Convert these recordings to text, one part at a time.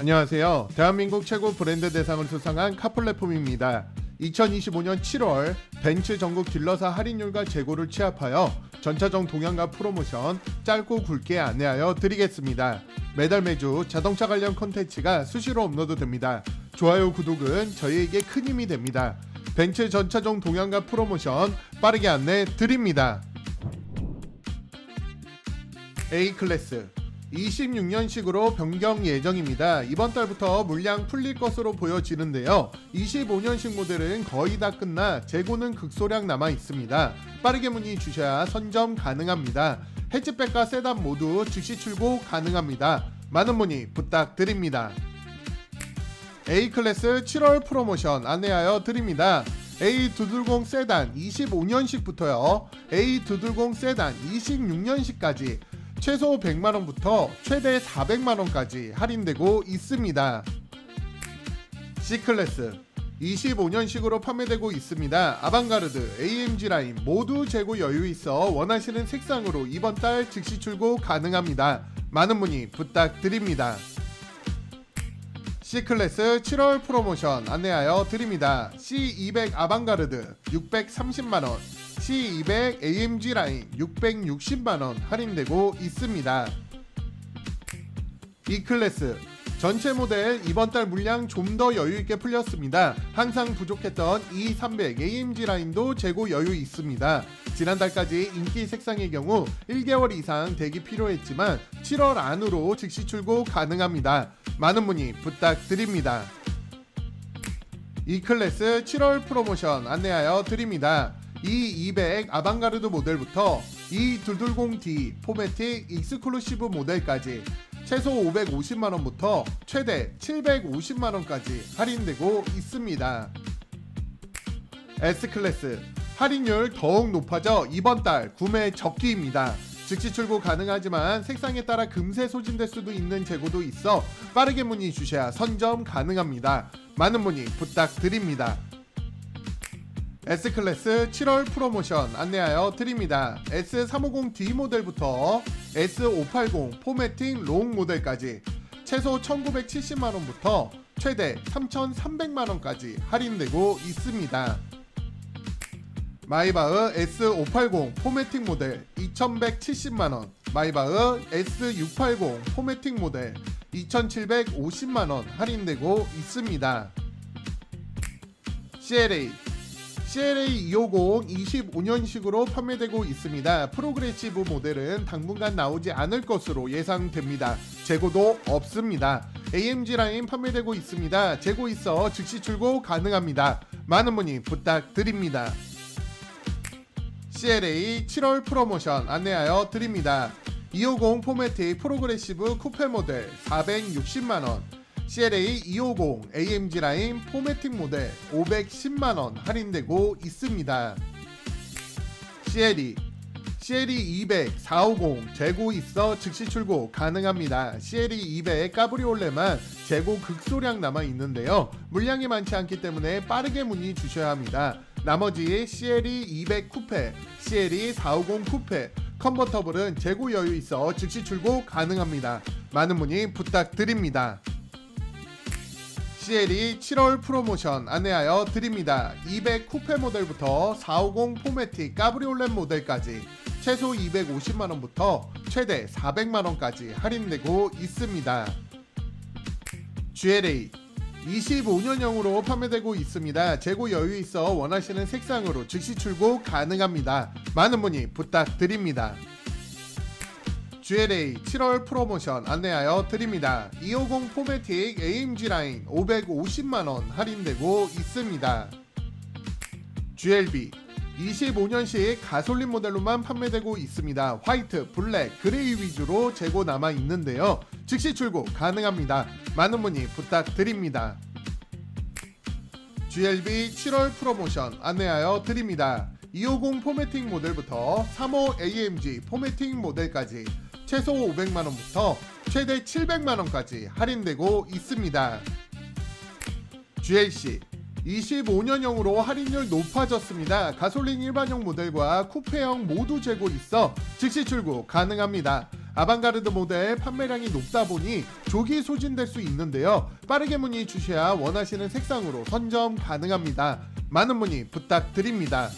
안녕하세요. 대한민국 최고 브랜드 대상을 수상한 카플랫폼입니다. 2025년 7월 벤츠 전국 딜러사 할인율과 재고를 취합하여 전차정 동향과 프로모션 짧고 굵게 안내하여 드리겠습니다. 매달 매주 자동차 관련 콘텐츠가 수시로 업로드됩니다. 좋아요, 구독은 저희에게 큰 힘이 됩니다. 벤츠 전차정 동향과 프로모션 빠르게 안내 드립니다. A 클래스 26년식으로 변경 예정입니다. 이번 달부터 물량 풀릴 것으로 보여지는데요. 25년식 모델은 거의 다 끝나 재고는 극소량 남아 있습니다. 빠르게 문의 주셔야 선점 가능합니다. 해치백과 세단 모두 즉시 출고 가능합니다. 많은 문의 부탁드립니다. A 클래스 7월 프로모션 안내하여 드립니다. A220 세단 25년식부터요. A220 세단 26년식까지 최소 100만 원부터 최대 400만 원까지 할인되고 있습니다. C 클래스 25년식으로 판매되고 있습니다. 아방가르드, AMG 라인 모두 재고 여유 있어 원하시는 색상으로 이번 달 즉시 출고 가능합니다. 많은 문의 부탁드립니다. C 클래스 7월 프로모션 안내하여 드립니다. C200 아방가르드 630만 원, C200 AMG 라인 660만 원 할인되고 있습니다. E 클래스 전체 모델 이번 달 물량 좀 더 여유 있게 풀렸습니다. 항상 부족했던 E300 AMG 라인도 재고 여유 있습니다. 지난달까지 인기 색상의 경우 1개월 이상 대기 필요했지만 7월 안으로 즉시 출고 가능합니다. 많은 문의 부탁드립니다. E 클래스 7월 프로모션 안내하여 드립니다. E200 아방가르드 모델부터 E220D 포매틱 익스클루시브 모델까지 최소 550만원부터 최대 750만원까지 할인되고 있습니다. S클래스 할인율 더욱 높아져 이번 달 구매 적기입니다. 즉시 출고 가능하지만 색상에 따라 금세 소진될 수도 있는 재고도 있어 빠르게 문의 주셔야 선점 가능합니다. 많은 문의 부탁드립니다. S클래스 7월 프로모션 안내하여 드립니다. S350D 모델부터 S580 포매팅 롱 모델까지 최소 1970만원부터 최대 3300만원까지 할인되고 있습니다. 마이바흐 S580 포매팅 모델 2170만원 마이바흐 S680 포매팅 모델 2750만원 할인되고 있습니다. CLA CLA 250 25년식으로 판매되고 있습니다. 프로그레시브 모델은 당분간 나오지 않을 것으로 예상됩니다. 재고도 없습니다. AMG 라인 판매되고 있습니다. 재고 있어 즉시 출고 가능합니다. 많은 문의 부탁드립니다. CLA 7월 프로모션 안내하여 드립니다. 250 포매틱 프로그레시브 쿠페 모델 460만원 CLA 250 AMG 라인 포매틱 모델 510만원 할인되고 있습니다. CLE CLE 200 450 재고 있어 즉시 출고 가능합니다. CLE 200 까브리올레만 재고 극소량 남아 있는데요. 물량이 많지 않기 때문에 빠르게 문의 주셔야 합니다. 나머지 CLE 200 쿠페, CLE 450 쿠페, 컨버터블은 재고 여유 있어 즉시 출고 가능합니다. 많은 문의 부탁드립니다. CLE 7월 프로모션 안내하여 드립니다. 200 쿠페 모델부터 450 포매틱 까브리올렛 모델까지 최소 250만원부터 최대 400만원까지 할인되고 있습니다. GLA 25년형으로 판매되고 있습니다. 재고 여유 있어 원하시는 색상으로 즉시 출고 가능합니다. 많은 문의 부탁드립니다. GLA 7월 프로모션 안내하여 드립니다. 250 포매틱 AMG 라인 550만원 할인되고 있습니다. GLB 25년식 가솔린 모델로만 판매되고 있습니다. 화이트, 블랙, 그레이 위주로 재고 남아 있는데요. 즉시 출고 가능합니다. 많은 문의 부탁드립니다. GLB 7월 프로모션 안내하여 드립니다. 250 포매팅 모델부터 35 AMG 포매팅 모델까지 최소 500만원부터 최대 700만원까지 할인되고 있습니다. GLC 25년형으로 할인율 높아졌습니다. 가솔린 일반형 모델과 쿠페형 모두 재고 있어 즉시 출고 가능합니다. 아방가르드 모델 판매량이 높다 보니 조기 소진될 수 있는데요. 빠르게 문의 주셔야 원하시는 색상으로 선점 가능합니다. 많은 문의 부탁드립니다.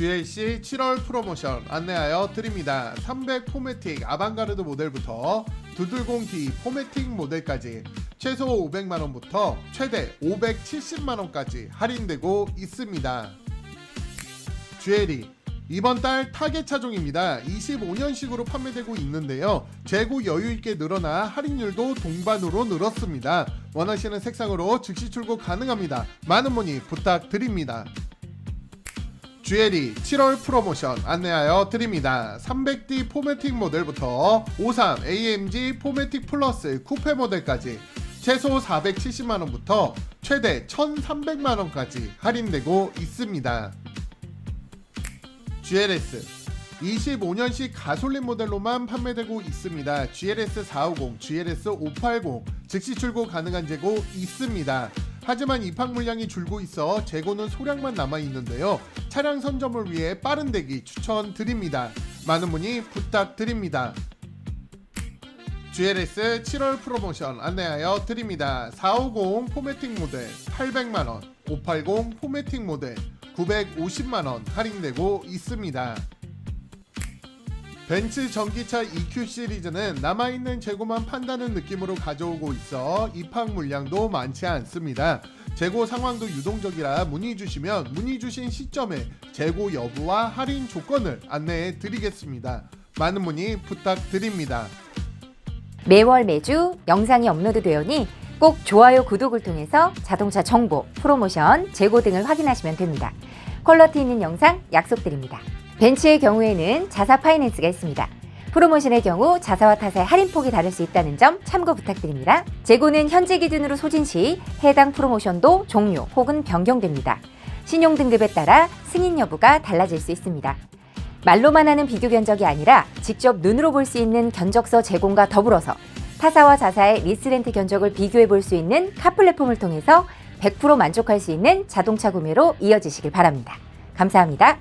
GLC 7월 프로모션 안내하여 드립니다. 300 포매틱 아방가르드 모델부터 220D 포매틱 모델까지 최소 500만 원부터 최대 570만 원까지 할인되고 있습니다. GLE 이번 달 타겟 차종입니다. 25년식으로 판매되고 있는데요. 재고 여유 있게 늘어나 할인율도 동반으로 늘었습니다. 원하시는 색상으로 즉시 출고 가능합니다. 많은 문의 부탁드립니다. GLE 7월 프로모션 안내하여 드립니다. 300D 포매틱 모델부터 53 AMG 포매틱 플러스 쿠페 모델까지 최소 470만원부터 최대 1300만원까지 할인되고 있습니다. GLS 25년식 가솔린 모델로만 판매되고 있습니다. GLS 450, GLS 580 즉시 출고 가능한 재고 있습니다. 하지만 입항 물량이 줄고 있어 재고는 소량만 남아 있는데요. 차량 선점을 위해 빠른 대기 추천드립니다. 많은 문의 부탁드립니다. GLS 7월 프로모션 안내하여 드립니다. 450 포매틱 모델 800만원, 580 포매틱 모델 950만원 할인되고 있습니다. 벤츠 전기차 EQ 시리즈는 남아있는 재고만 판다는 느낌으로 가져오고 있어 입항 물량도 많지 않습니다. 재고 상황도 유동적이라 문의 주시면 문의 주신 시점에 재고 여부와 할인 조건을 안내해 드리겠습니다. 많은 문의 부탁드립니다. 매월 매주 영상이 업로드되오니 꼭 좋아요, 구독을 통해서 자동차 정보, 프로모션, 재고 등을 확인하시면 됩니다. 퀄러티 있는 영상 약속드립니다. 벤츠의 경우에는 자사 파이낸스가 있습니다. 프로모션의 경우 자사와 타사의 할인폭이 다를 수 있다는 점 참고 부탁드립니다. 재고는 현재 기준으로 소진 시 해당 프로모션도 종료 혹은 변경됩니다. 신용 등급에 따라 승인 여부가 달라질 수 있습니다. 말로만 하는 비교 견적이 아니라 직접 눈으로 볼 수 있는 견적서 제공과 더불어서 타사와 자사의 리스렌트 견적을 비교해 볼 수 있는 카 플랫폼을 통해서 100% 만족할 수 있는 자동차 구매로 이어지시길 바랍니다. 감사합니다.